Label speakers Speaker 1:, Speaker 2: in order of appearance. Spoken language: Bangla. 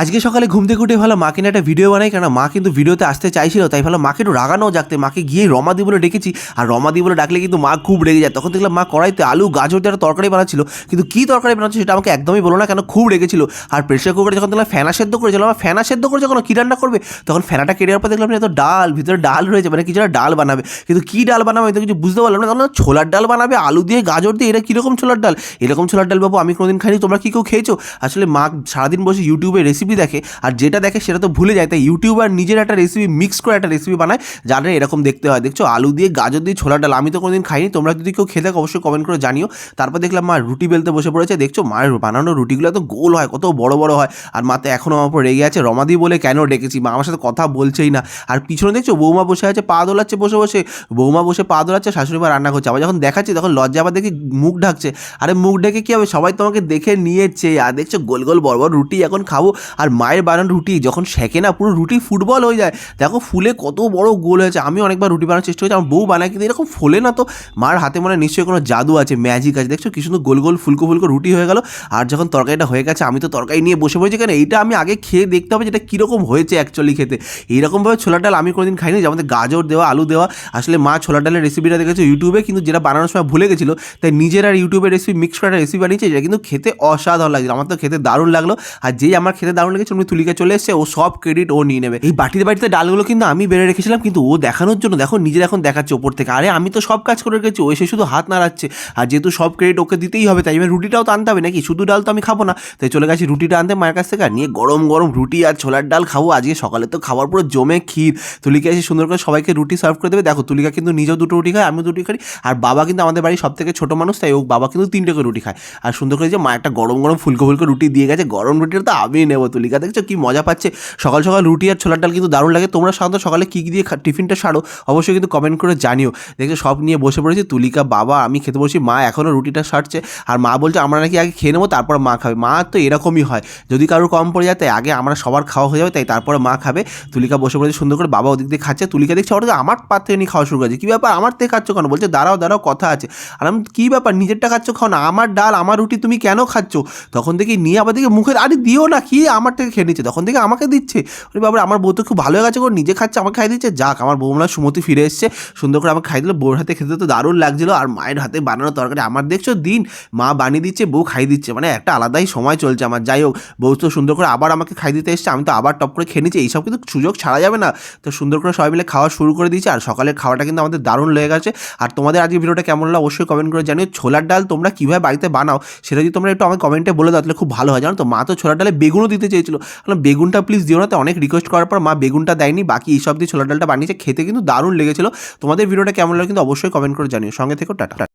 Speaker 1: আজকে সকালে ঘুম থেকে উঠে ভালো মাকে নিয়ে একটা ভিডিও বানাই কেন মা কিন্তু ভিডিওতে আসতে চাইছিল, তাই ভালো মাকে একটু রাগানো যাকতে মাকে গিয়ে রমাদি বলে ডেকেছি, আর রমাদি বলে ডাকলে কিন্তু মা খুব রেগে যায়। তখন দেখলাম মা কড়াইতে আলু, গাজর দিয়ে একটা তরকারি বানাচ্ছিল। কিন্তু কী তরকারি বানাচ্ছে সেটা আমাকে একদমই বলো না, কেন খুব রেগেছিল। আর প্রেশার কুকারে যখন দেখলাম ফেনা সেদ্ধ করেছিল আমার ফেনা সেদ্ধ করে যখন কী রান্না করবে, তখন ফেনাটা কেটে পর দেখলাম এত ডাল, ভিতরে ডাল রয়েছে মানে কিছু একটা ডাল বানাবে। কিন্তু কী ডাল বানাবে তো কিছু বুঝতে পারলাম না তখন ছোলার ডাল বানাবে, আলু দিয়ে, গাজর দিয়ে এটা কীরকম ছোলার ডাল? এরকম ছোলার ডাল বাবু, আমি কোনোদিন খাইনি, তোমরা কী কেউ খেয়েছো? আসলে মা সারাদিন বসে ইউটিউবে রেসিপি দেখে, আর যেটা দেখে সেটা তো ভুলে যায়। তাই ইউটিউবার নিজের একটা রেসিপি মিক্স করে একটা রেসিপি বানায় যারা এরকম দেখতে হয়। দেখছ? আলু দিয়ে, গাজর দিয়ে ছোলা ডাল। আমি তো কোনোদিন খাইনি, তোমরা যদি কেউ খেতে অবশ্যই কমেন্ট করে জানিও। তারপর দেখলাম মা রুটি বেলতে বসে পড়েছে। দেখছ? মায়ের বানানো রুটিগুলো এত গোল হয়, কত বড় বড় হয়। আর মা তো এখনও আমার উপর রেগে আছে। রমাদি বলে কেন ডেকেছি? মা আমার সাথে কথা বলছেই না। আর পিছনে দেখছ? বৌমা বসে আছে, পা দোলাচ্ছে, বসে বসে। বৌমা বসে পা দোলাচ্ছে, শাশুড়ি মা রান্না করছে। আবার যখন দেখাচ্ছি, তখন লজ্জা আবার দেখি মুখ ঢাকছে। আরে মুখ ঢেকে কী হবে? সবাই তোমাকে দেখে নিয়েছে। আর দেখছ? গোল গোল বড় বড় রুটি এখন খাব। আর মায়ের বানানো রুটি, যখন শেখে না পুরো রুটি ফুটবল হয়ে যায়। দেখো ফুলে কত বড় গোল হয়েছে। আমি অনেকবার রুটি বানানোর চেষ্টা করছি, আমার বউ বানায় কিন্তু এরকম ফোলে না তো। মার হাতে মনে নিশ্চয়ই কোনো জাদু আছে ম্যাজিক আছে। দেখছ কি সুন্দর গোল গোল, ফুলকো ফুলকো রুটি হয়ে গেল। আর যখন তরকারিটা হয়ে গেছে, আমি তো তরকারি নিয়ে বসে পড়েছি কেন এইটা আমি আগে খেয়ে দেখতে হবে যেটা কীরকম হয়েছে অ্যাকচুয়ালি খেতে। এইরকমভাবে ছোলার ডাল আমি কোনোদিন খাইনি যে আমাদের গাজর দেওয়া, আলু দেওয়া। আসলে মা ছোলার ডালের রেসিপিটা দেখেছে ইউটিউবে, কিন্তু যেটা বানানোর সময় ভুলে গেছিল, তাই নিজের আর ইউটিউবের রেসিপি মিক্স করে রেসিপি বানিয়েছে, যেটা কিন্তু খেতে অসাধারণ লাগছে আমার তো খেতে দারুণ লাগল। আর যেই আমার খেতে দারুণ লেগেছে উনি তুলিকা চলে এসছে, ও সব ক্রেডিট ও নিয়ে নেবে। এই বাটিতে বাটিতে ডালগুলো কিন্তু আমি বেড়ে রেখেছিলাম, কিন্তু ও দেখানোর জন্য, দেখো, নিজের এখন দেখাচ্ছে ওপর থেকে। আরে, আমি তো সব কাজ করে রেখেছি, ও এসে শুধু হাত নাড়াচ্ছে। আর যেহেতু সব ক্রেডিট ওকে দিতেই হবে, তাই এবার রুটিটাও তো আনতে হবে নাকি? শুধু ডাল তো আমি খাব না। তাই চলে গেছি রুটিটা আনতে মায়ের কাছ থেকে, আর নিয়ে গরম গরম রুটি আর ছোলার ডাল খাব। আজকে সকালে তো খাবার পুরো জমে ক্ষীর। তুলিকা এসে সুন্দর করে সবাইকে রুটি সার্ভ করে দেবে। দেখো, তুলিকা কিন্তু নিজেও দুটো রুটি খায়, আমিও দুটি খাই। আর বাবা কিন্তু আমাদের বাড়ির সব থেকে ছোটো মানুষ, তাই ও বাবা কিন্তু তিনটে করে রুটি খায়। আর সুন্দর করে যে মা একটা গরম গরম ফুলকো ফুলকো রুটি দিয়ে গেছে, গরম রুটিটা তো আমি নেব। তুলিকা দেখছ কি মজা পাচ্ছে? সকাল সকাল রুটি আর ছোলার ডাল কিন্তু দারুণ লাগে। তোমরা সাধারণত সকালে কী দিয়ে টিফিনটা সারো, অবশ্যই কিন্তু কমেন্ট করে জানিও। দেখছ সব নিয়ে বসে পড়েছি। তুলিকা, বাবা, আমি খেতে বসি মা এখনও রুটিটা সারছে। আর মা বলছে, আমরা নাকি আগে খেয়ে নেব, তারপর মা খাবে। মা তো এরকমই হয়। যদি কারোর কম পড়ে যায়, তাই আগে আমরা সবার খাওয়া হয়ে যাবে, তাই তারপরে মা খাবে। তুলিকা বসে পড়েছে সুন্দর করে বাবা ওদিক দিয়ে খাচ্ছে। তুলিকা দেখছে, ওটা আমার পাত থেকে নিয়ে খাওয়া শুরু করেছে। কী ব্যাপার? আমার থেকে খাচ্ছ কেন? বলছে, দাঁড়াও দাঁড়াও, কথা আছে। আর আমি, কী ব্যাপার? নিজেরটা খাচ্ছ খাও না। আমার ডাল, আমার রুটি তুমি কেন খাচ্ছ? তখন দেখি নিয়ে আবার দেখি মুখে আরে দিও না, কি আমার থেকে খেয়ে নিচ্ছে, তখন থেকে আমাকে দিচ্ছে। ওরে বাবা আমার বউ তো খুব ভালো হয়ে গেছে গো, নিজে খাচ্ছে, আমাকে খাই দিচ্ছে। যাক, আমার বউ মনে সুমতি ফিরে এসছে, সুন্দর করে আমাকে খাই দিল। বউর হাতে খেতে তো দারুণ লাগছিল, আর মায়ের হাতে বানানো তরকারি আমার দেখছ দিন, মা বানিয়ে দিচ্ছে, বউ খাই দিচ্ছে। মানে একটা আলাদাই সময় চলছে আমার, যাই হোক, বউ তো সুন্দর করে আবার আমাকে খাই দিতে এসছে, আমি তো আবার টপ করে খেয়ে নিচ্ছি, এইসব কিন্তু সুযোগ ছাড়া যাবে না। তো সুন্দর করে সবাই মিলে খাওয়া শুরু করে দিয়েছে, আর সকালের খাওয়াটা কিন্তু আমাদের দারুণ লেগে গেছে। আর তোমাদের আজকে ভিডিওটা কেমন লাগল অবশ্যই কমেন্ট করে জানিও। ছোলার ডাল তোমরা কীভাবে বাড়িতে বানাও, সেটা যদি তোমরা একটু আমার কমেন্টে বলে দাও, তাহলে খুব ভালো হয়। জানো তো, মা তো ছোলার ডালে বেগুনও দিতে চেয়েছিল। কারণ বেগুনটা প্লিজ দিও না, তো অনেক রিকোয়েস্ট করার পর মা বেগুনটা দেয়নি, বাকি এইসব দিয়ে ছোলা ডালটা বানিয়েছে, খেতে কিন্তু দারুণ লেগেছিল। তোমাদের ভিডিওটা কেমন লাগে কিন্তু অবশ্যই কমেন্ট করে জানিও। সঙ্গে থেকেও টাটা।